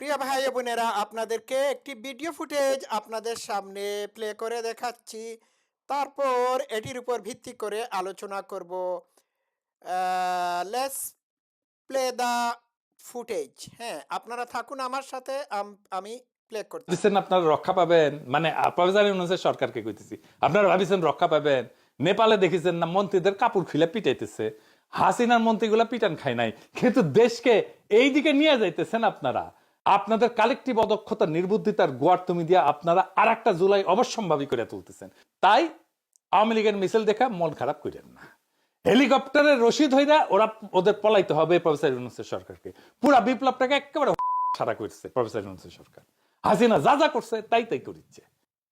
প্রিয় ভাই বোনেরা, আপনাদেরকে একটি ভিডিও ফুটেজ আপনাদের সামনে প্লে করে দেখাচ্ছি। তারপর এটির উপর ভিত্তি করে আলোচনা করব। লেস প্লে দ্য ফুটেজ হ্যাঁ আপনারা থাকুন আমার সাথে, আমি প্লে করতে ভাবিছেন আপনারা রক্ষা পাবেন? মানে প্রফেসর ইউনুসের সরকারকে কইতেছি। আপনারা ভাবিছেন রক্ষা পাবেন? নেপালে দেখেছেন না, মন্ত্রীদের কাপড় খুলে পিটাইতেছে। হাসিনার মন্ত্রীগুলা পিটান খায় নাই। কিন্তু দেশকে এই দিকে নিয়ে যাইতেছেন আপনারা। আপনাদের কালেকটিভ অদক্ষতা, নির্বুদ্ধিতার গোয়ার তুমি দিয়া আপনারা আর একটা জুলাই অবশ্যম্ভাবী করে তুলতেছেন। তাই আওয়ামী লীগের মিছিল দেখা মন খারাপ করেন না। হেলিকপ্টারের রশিদ হইরা ওরা ওদের পলাইতে হবে প্রফেসর ইউনুসের সরকারকে। পুরা বিপ্লবটাকে একেবারে সারা করছে প্রফেসর ইউনুসের সরকার। হাসিনা যা যা করছে তাই তাই করিচ্ছে।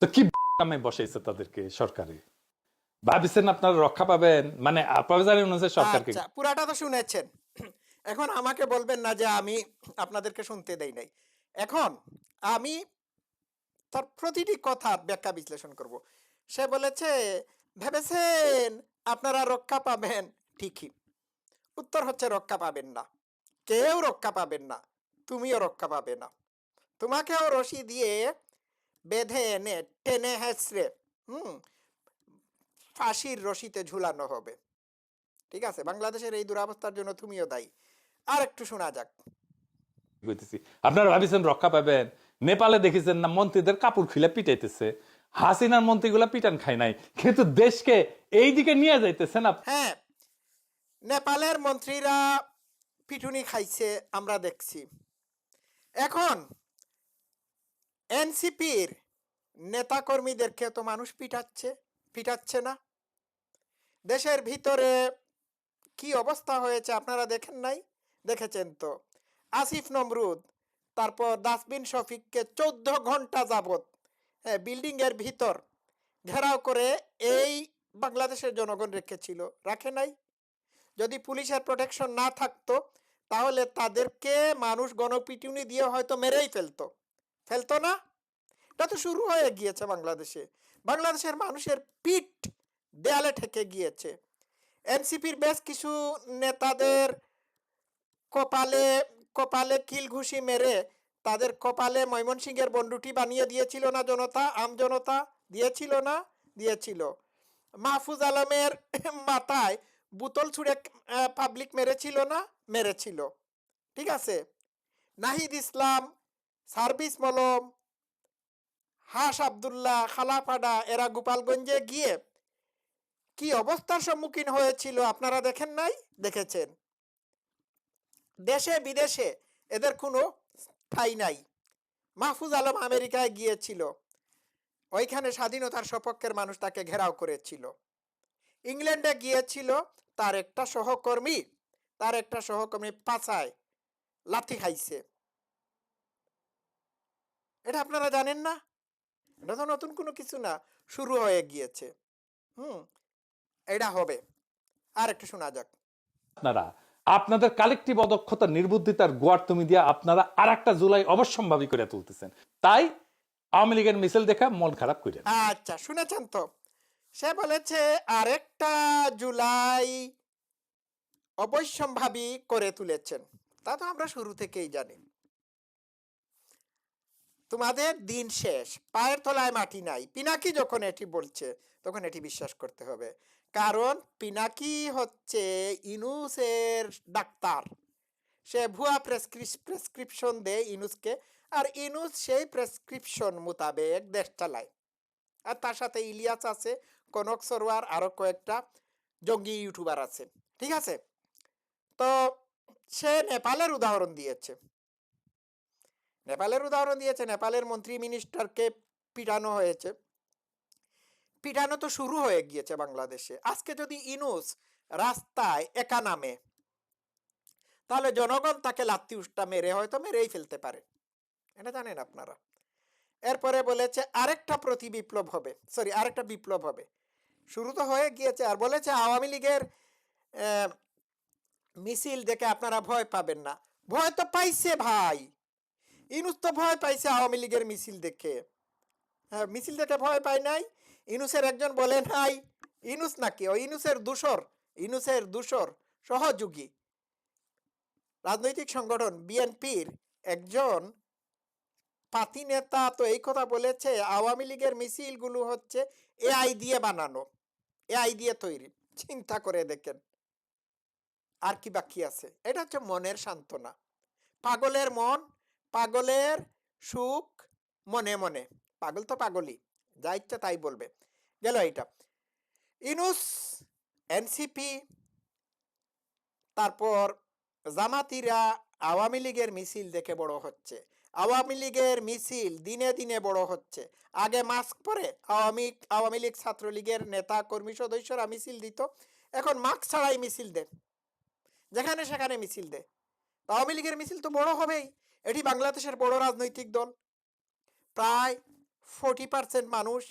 তো কি কামে বসাইছে তাদেরকে সরকারে? ভাবিছেন আপনারা রক্ষা পাবেন? মানে প্রফেসর ইউনুসের সরকারকে আচ্ছা পুরাটা তো শুনেছেন। এখন আমাকে বলবেন না যে আমি আপনাদেরকে শুনতে দেই নাই। এখন আমি তার প্রতিটি কথা ব্যাখ্যা বিশ্লেষণ করব। সে বলেছে, ভেবেছেন আপনারা রক্ষা পাবেন? ঠিকই। উত্তর হচ্ছে, রক্ষা পাবেন না। কেউ রক্ষা পাবেন না। তুমিও রক্ষা পাবে না। তোমাকেও রশি দিয়ে বেঁধে এনে টেনে হেসড়ে হুম, ফাঁসির রশিতে ঝুলানো হবে। ঠিক আছে? বাংলাদেশের এই দুরাবস্থার জন্য তুমিও দায়ী। আর একটু শোনা যাক। কইতেছি আপনারা ভাবিছেন রক্ষা পাবেন। নেপালে দেখেছেন না মন্ত্রীদের কাপড় খুলে পিটাইতেছে। হাসিনার মন্ত্রীগুলা পিটান খায় নাই। কিন্তু দেশকে এই দিকে নিয়ে যাইতেছে না হ্যাঁ নেপালের মন্ত্রীরা পিটুনি খাইছে আমরা দেখছি। এখন এনসিপির নেতাকর্মীদেরকে তো মানুষ পিটাচ্ছে পিটাচ্ছে না। দেশের ভিতরে কি অবস্থা হয়েছে আপনারা দেখেন নাই? দেখেছেন তো? আসিফ নমরুদ, তারপর দাসবিন শফিককে চোদ্দ ঘণ্টা যাবত হ্যাঁ বিল্ডিং এর ভিতর ঘেরাও করে এই বাংলাদেশের জনগণ রেখেছিল, রাখে নাই? যদি পুলিশের প্রোটেকশন না থাকতো, তাহলে তাদেরকে মানুষ গণপিটুনি দিয়ে হয়তো মেরেই ফেলতো। ফেলতো না? এটা তো শুরু হয়ে গিয়েছে বাংলাদেশে। বাংলাদেশের মানুষের পিঠ দেয়ালে ঠেকে গিয়েছে। এনসিপির বেশ কিছু নেতাদের কপালে কপালে কিল ঘুষি মেরে তাদের কপালে ময়মনসিংহের বন্ডুটি বানিয়ে দিয়েছিল না জনতা? আম জনতা? দিয়েছিল না? দিয়েছিল। মাহফুজ আলমের মাথায় বোতল ছুঁড়ে পাবলিক মেরেছিল না? মেরেছিল। ঠিক আছে? নাহিদ ইসলাম সার্ভিস মলম, হাস আবদুল্লাহ খালাপাড়া এরা গোপালগঞ্জে গিয়ে কি অবস্থার সম্মুখীন হয়েছিল আপনারা দেখেন নাই? দেখেছেন। দেশে বিদেশে এদের কোনো ঠাই নাই। মাহফুজ আলম আমেরিকায় গিয়েছিল। ওইখানে স্বাধীনতার সপক্ষের মানুষ তাকে ঘেরাও করেছিল। ইংল্যান্ডে গিয়েছিল তার একটা সহকর্মী, তার একটা সহকর্মী পাছায় লাথি খাইছে। এটা আপনারা জানেন না? এটা তো নতুন কোনো কিছু না, শুরু হয়ে গিয়েছে। হুম, এটা হবে। আর একটু শোনা যাক। আপনারা আপনাদের কালেকটিভ অদক্ষতা, নির্বুদ্ধিতার গোয়ার তুমি দিয়া আপনারা আর একটা জুলাই অবশ্যম্ভাবী করে তুলতেছেন। তাই আওয়ামী লীগের মিছিল দেখা মন খারাপ করেন আচ্ছা শুনেছেন তো? সে বলেছে আরেকটা জুলাই অবশ্যম্ভাবী করে তুলেছেন। তা তো আমরা শুরু থেকেই জানি। তোমাদের দিন শেষ, পায়ের তলায় মাটি নাই। পিনাকি যখন এটি বলছে, তখন এটি বিশ্বাস করতে হবে। কারণ পিনাকি হচ্ছে ইনুসের ডাক্তার। সে ভুয়া প্রেসক্রিপশন দেয় ইনুসকে, আর ইনুস সেই প্রেসক্রিপশন মোতাবেক দেশ চালায়। আর তার সাথে ইলিয়াস আছে, কনক সরোয়ার আরও কয়েকটা জঙ্গি ইউটিউবার আছে। ঠিক আছে? তো সে নেপালের উদাহরণ দিয়েছে। নেপালের উদাহরণ দিয়েছে, নেপালের মন্ত্রী মিনিস্টারকে পিটানো হয়েছে। পিটানো তো শুরু হয়ে গিয়েছে বাংলাদেশে। আজকে যদি ইনুস রাস্তায় একা নামে, তাহলে জনগণ তাকে লাত্তি উষ্টা মেরে হয়তো মেরেই ফেলতে পারে। এটা জানেন আপনারা। এরপরে বলেছে, আরেকটা প্রতি বিপ্লব হবে। সরি, আরেকটা বিপ্লব হবে। শুরু তো হয়ে গিয়েছে আর বলেছে, আওয়ামী লীগের মিছিল দেখে আপনারা ভয় পাবেন না। ভয় তো পাইছে ভাই। ইনুস তো ভয় পাইছে আওয়ামী লীগের মিছিল দেখে। হ্যাঁ মিছিল দেখে ভয় পায় নাই। ইনুসের একজন বলে নাই ইনুস নাকি? ও ইনুসের দূষর ইনুসের দূষর, সহযোগী। রাজনৈতিক সংগঠন বিএনপির একজন পাতি নেতা তো এই কথা বলেছে, আওয়ামী লীগের মিছিলগুলো হচ্ছে এআই দিয়ে বানানো, এআই দিয়ে তৈরি। চিন্তা করে দেখেন, আর কি বাকি আছে? এটা হচ্ছে মনের সান্ত্বনা। পাগলের মন, পাগলের সুখ মনে মনে, পাগল তো পাগলই। যা ইচ্ছা তাই বলবে। গেল এইটা। ইনুস, এনসিপি, তারপর জামাতিরা আওয়ামী লীগের মিছিল দেখে বড় হচ্ছে। আওয়ামী লীগের মিছিল দিনে দিনে বড় হচ্ছে। আগে মাস্ক পরে আওয়ামী আওয়ামী লীগ ছাত্রলীগের নেতা, কর্মী সদস্যরা মিছিল দিত। এখন মাস্ক ছাড়াই মিছিল দেয়। যেখানে সেখানে মিছিল তো আওয়ামী লীগের মিছিল তো বড় হবেই। এটি বাংলাদেশের বড় রাজনৈতিক দল। প্রায় ফোর্টি পার্সেন্ট মানুষ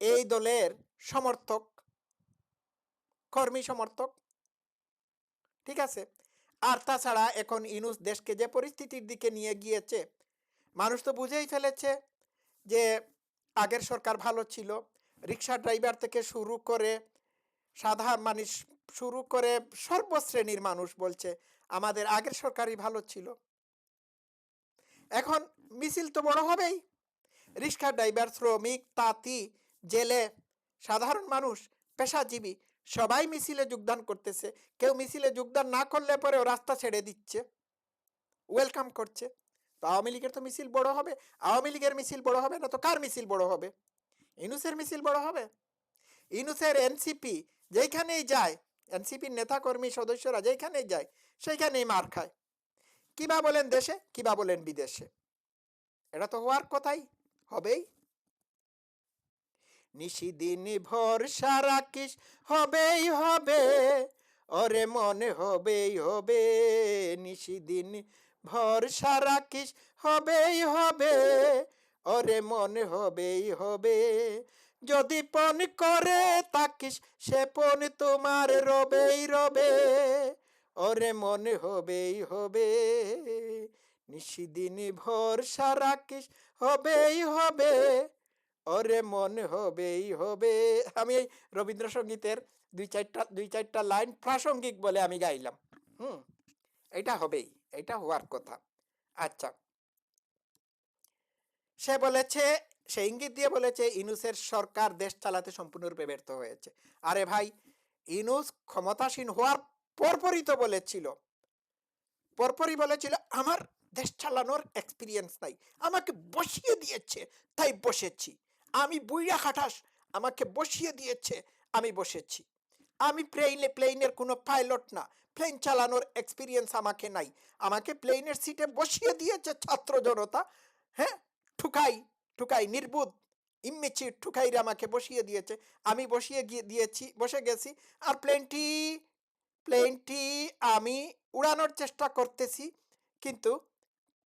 এই দলের সমর্থক, কর্মী সমর্থক, ঠিক আছে? আর তাছাড়া এখন ইনুস দেশকে যে পরিস্থিতির দিকে নিয়ে গিয়েছে, মানুষ তো বুঝেই ফেলেছে যে আগের সরকার ভালো ছিল রিক্সা ড্রাইভার থেকে শুরু করে সাধারণ মানুষ, শুরু করে সর্বশ্রেণীর মানুষ বলছে, আমাদের আগের সরকারই ভালো ছিল। এখন মিছিল তো বড় হবেই। রিক্সা ড্রাইভার, শ্রমিক, তাঁতি, জেলে, সাধারণ মানুষ, পেশাজীবী, সবাই মিছিলে যোগদান করতেছে। কেউ মিছিলে যোগদান না করলে পরেও রাস্তা ছেড়ে দিচ্ছে। ওয়েলকাম করছে। তো আওয়ামী লীগের তো মিছিল বড় হবে। আওয়ামী লীগের মিছিল বড় হবে না তো কার মিছিল বড় হবে? ইনুসের মিছিল বড় হবে? ইনুসের এনসিপি যেখানেই যায়, এনসিপির নেতাকর্মী সদস্যরা যেখানেই যায়, সেইখানেই মার খায়। কিবা বলেন দেশে কিবা বলেন বিদেশে? এটা তো হওয়ার কথাই। হবেই। নিশিদিন ভরসা রাখিস হবেই, হবে। ওরে মনে হবেই, হবে। নিশিদিন ভরসা রাখিস হবেই, হবে। ওরে মনে হবেই, হবে। যদি পণ করে তাকিস, সে পণ তোমার রবেই, রবে। ওরে মনে হবেই, হবে। নিশিদিন ভরসা রাখিস হবেই হবে, ওরে মনে হবেই হবে। আমি এই রবীন্দ্রসঙ্গীতের দুই চারটা দুই চারটা লাইন প্রাসঙ্গিক বলে আমি গাইলাম। হুম, এটা হবেই, এটা হওয়ার কথা। আচ্ছা। সে বলেছে, সে ইঙ্গিত দিয়ে বলেছে, ইনুসের সরকার দেশ চালাতে সম্পূর্ণরূপে ব্যর্থ হয়েছে। আরে ভাই, ইনুস ক্ষমতাসীন হওয়ার পরপরই তো বলেছিল। পরপরই বলেছিল, আমার দেশ চালানোর এক্সপিরিয়েন্স নাই। আমাকে বসিয়ে দিয়েছে, তাই বসেছি। আমি বুইড়া খাটাস, আমাকে বসিয়ে দিয়েছে, আমি বসেছি। আমি প্লেনে প্লেনের কোনো পাইলট না। প্লেন চালানোর এক্সপিরিয়েন্স আমাকে নাই। আমাকে প্লেনের সিটে বসিয়ে দিয়েছে ছাত্র জনতা। হ্যাঁ? ঠুকাই ঠুকাই, নির্বুধ ইম্মেচি ঠুকাইরা আমাকে বসিয়ে দিয়েছে। আমি বসিয়ে গিয়ে দিয়েছি, বসে গেছি। আর প্লেনটি প্লেনটি আমি উড়ানোর চেষ্টা করতেছি। কিন্তু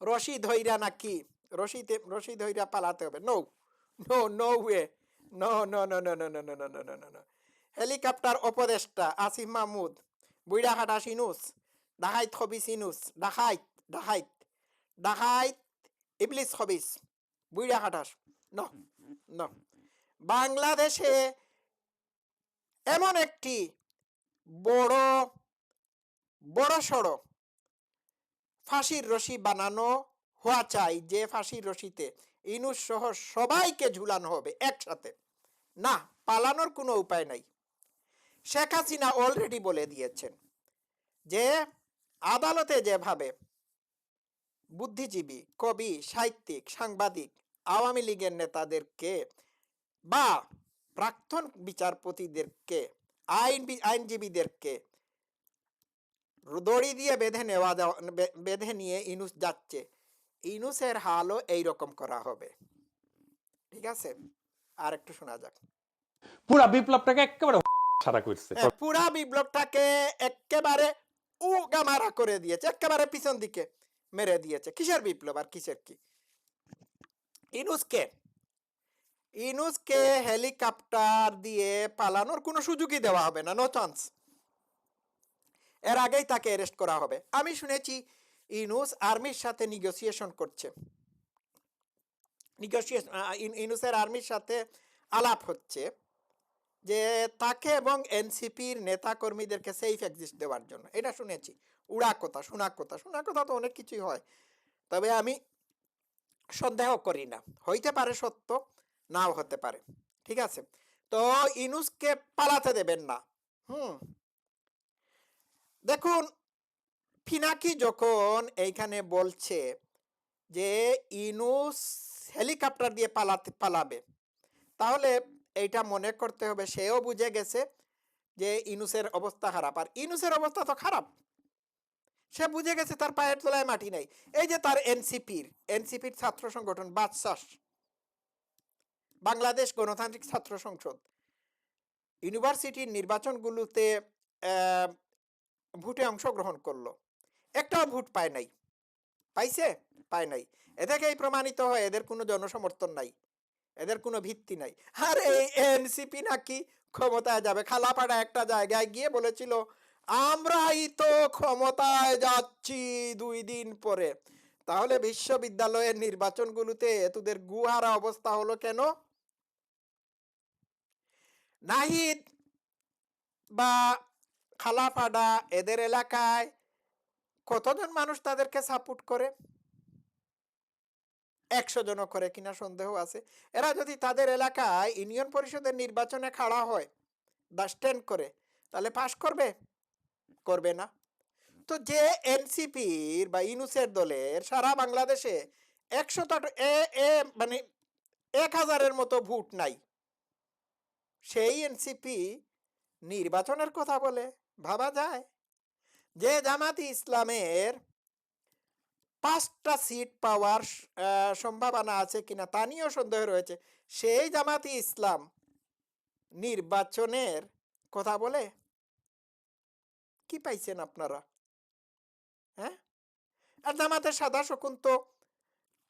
রশি ধইরা নাকি? রশিতে, রশি ধইরা পালাতে হবে। No no no way no no no no no no no no no no no helicopter উপদেষ্টা আসিফ মাহমুদ বুইড়াঘাটা সিনুস ডাহাইত খবিস ইনুস ডাহাইত ডাহাইত ডাহাইত ইবলিস খবিস বুইড়াঘাটাস ন ন বাংলাদেশে এমন একটি বড় বড় সড়ো ফাঁসির রশি বানানো হওয়া চাই যে ফাঁসির রশিতে। ইনুস সহ সবাইকে ঝুলানো হবে একসাথে। না, পালানোর কোনো উপায় নাই। শেখ হাসিনা অলরেডি বলে দিয়েছেন যে, আদালতে যেভাবে বুদ্ধিজীবী, কবি, সাহিত্যিক, সাংবাদিক, আওয়ামী লীগের নেতাদেরকে বা প্রাক্তন বিচারপতিদেরকে, আইন আইনজীবীদেরকে দড়ি দিয়ে বেঁধে নেওয়া যাওয়া বেঁধে নিয়ে ইনুস যাচ্ছে। ইনুসের হালও এইরকম করা হবে। ঠিক আছে? আর একটু শোনা যাক। পুরা বিপ্লবটাকে একেবারে সারা করছে। হ্যাঁ, পুরা বিপ্লবটাকে একেবারে উগামারা করে দিয়েছে একেবারে পিছন দিকে মেরে দিয়েছে। কিসের বিপ্লব আর কিসের কি? ইনুসকে ইনুসকে হেলিকপ্টার দিয়ে পালানোর কোনো সুযোগই দেওয়া হবে না নো চান্স এর আগেই তাকে অ্যারেস্ট করা হবে। আমি শুনেছি ইনুস আর্মির সাথে নিগোসিয়েশন করছে। নিগোসিয়েশন ইনুসের আর্মির সাথে আলাপ হচ্ছে যে তাকে এবং এনসিপির নেতা কর্মীদেরকে সেফ এক্সিস্ট দেওয়ার জন্য। এটা শুনেছি। উড়া কথা, শোনা কথা শোনা কথা তো অনেক কিছুই হয়। তবে আমি সন্দেহ করি না। হইতে পারে সত্য, নাও হতে পারে। ঠিক আছে? তো ইনুসকে পালাতে দেবেন না। হুম। দেখুন ফিনাকি যখন এইখানে বলছে যে ইনুস হেলিকপ্টার দিয়ে পালাতে, পালাবে, তাহলে এইটা মনে করতে হবে, সেও বুঝে গেছে যে ইনুসের অবস্থা খারাপ। আর ইনুসের অবস্থা তো খারাপ। সে বুঝে গেছে তার পায়ের তলায় মাটি নাই। এই যে তার এনসিপির এনসিপির ছাত্র সংগঠন বাদশাস, বাংলাদেশ গণতান্ত্রিক ছাত্র সংসদ, ইউনিভার্সিটির নির্বাচনগুলোতে ভোটে অংশগ্রহণ করল। একটাও ভোট পায় নাই। পাইছে? পায় নাই। এ থেকেই প্রমাণিত হয়, এদের কোনো জনসমর্থন নাই। এদের কোনো ভিত্তি নাই। আর এই এনসিপি নাকি ক্ষমতায় যাবে। খালাপাড়া একটা জায়গায় গিয়ে বলেছিল, আমরাই তো ক্ষমতায় যাচ্ছি দুই দিন পরে। তাহলে বিশ্ববিদ্যালয়ের নির্বাচনগুলোতে তোদের গুহারা অবস্থা হলো কেন? নাহিদ বা খালাপাড়া, এদের এলাকায় কতজন মানুষ তাদেরকে সাপোর্ট করে? একশো জনও করে কিনা সন্দেহ আছে। এরা যদি তাদের এলাকায় ইউনিয়ন পরিষদের নির্বাচনে খাড়া হয় বা স্ট্যান্ড করে, তাহলে পাশ করবে? করবে না। তো যে এনসিপির বা ইনুসের দলের সারা বাংলাদেশে একশো এ এ মানে এক হাজারের মতো ভোট নাই, সেই এনসিপি নির্বাচনের কথা বলে। ভাবা যায় যে জামাতি ইসলামের পাঁচটা সিট পাওয়ার সম্ভাবনা আছে কিনা তা নিয়েও সন্দেহ রয়েছে। সেই জামাতি ইসলাম নির্বাচনের কথা বলে কি পাইছেন আপনারা? হ্যাঁ? আর জামাতের সাদা শকুন তো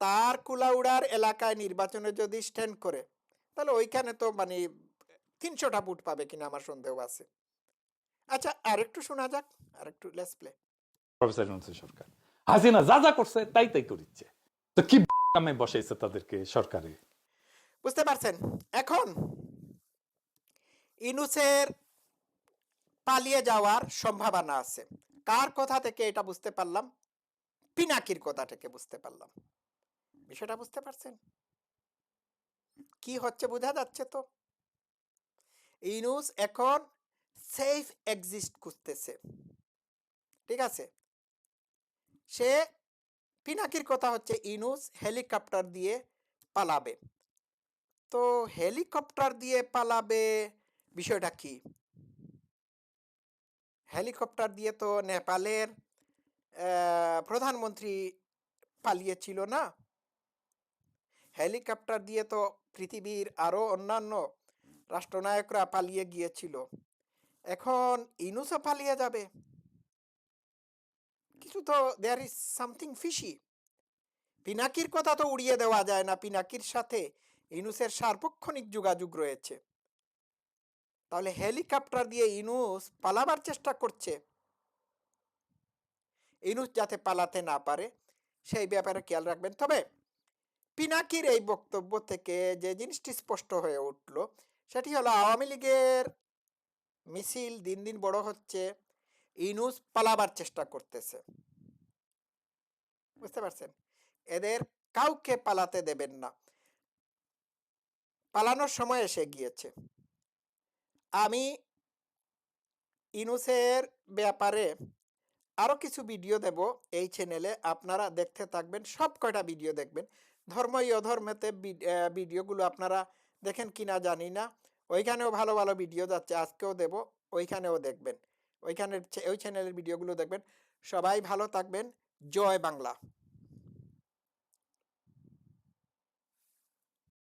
তার কুলাউড়ার এলাকায় নির্বাচনে যদি স্ট্যান্ড করে, তাহলে ওইখানে তো মানে তিনশোটা বুট পাবে কিনা আমার সন্দেহ আছে। আচ্ছা আরেকটু শোনা যাক আরেকটু লেস প্লে প্রফেসর ইউনূসের সরকার। হাসিনা যা যা করছে তাই তাই করিচ্ছে। তো কি কামে বসাইছে তাদেরকে সরকারে? বুঝতে পারছেন? এখন ইনুসের পালিয়ে যাওয়ার সম্ভাবনা আছে। কার কথা থেকে এটা বুঝতে পারলাম? পিনাকির কথা থেকে বুঝতে পারলাম। বিষয়টা বুঝতে পারছেন? কি হচ্ছে বোঝা যাচ্ছে তো। ইনুস এখন সেফ এক্সিস্ট খুঁজতেছে ঠিক আছে? সে পিনাকির কথা হচ্ছে ইনুস হেলিকপ্টার দিয়ে পালাবে। তো হেলিকপ্টার দিয়ে পালাবে বিষয়টা কি? হেলিকপ্টার দিয়ে তো নেপালের প্রধানমন্ত্রী পালিয়েছিল না? হেলিকপ্টার দিয়ে তো পৃথিবীর আরও অন্যান্য রাষ্ট্রনায়করা পালিয়ে গিয়েছিল। এখন ইনুসও পালিয়ে যাবে। কিছু তো দেয়ার ইজ সামথিং ফিশি পিনাকির কথা তো উড়িয়ে দেওয়া যায় না, পিনাকির সাথে ইনুসের সার্বক্ষণিক যোগাযোগ রয়েছে। তাহলে হেলিকপ্টার দিয়ে ইনুস পালাবার চেষ্টা করছে। ইনুস যাতে পালাতে না পারে, সেই ব্যাপারে খেয়াল রাখবেন। তবে পিনাকির এই বক্তব্য থেকে যে জিনিসটি স্পষ্ট হয়ে উঠল, সেটি হলো আওয়ামী লীগের মিছিল দিন দিন বড় হচ্ছে ইনুস পালাবার চেষ্টা করতেছে। বুঝতে পারছেন? এদের কাউকে পালাতে দেবেন না। পালানোর সময় এসে গিয়েছে। আমি ইনুসের ব্যাপারে আরও কিছু ভিডিও দেব। এই চ্যানেলে আপনারা দেখতে থাকবেন, সব কয়টা ভিডিও দেখবেন। ধর্ম ই অধর্মেতে ভিডিওগুলো আপনারা দেখেন কিনা জানি না। ওইখানেও ভালো ভালো ভিডিও যাচ্ছে, আজকেও দেব, ওইখানেও দেখবেন। ওইখানের ওই চ্যানেলের ভিডিওগুলো দেখবেন। সবাই ভালো থাকবেন। জয় বাংলা।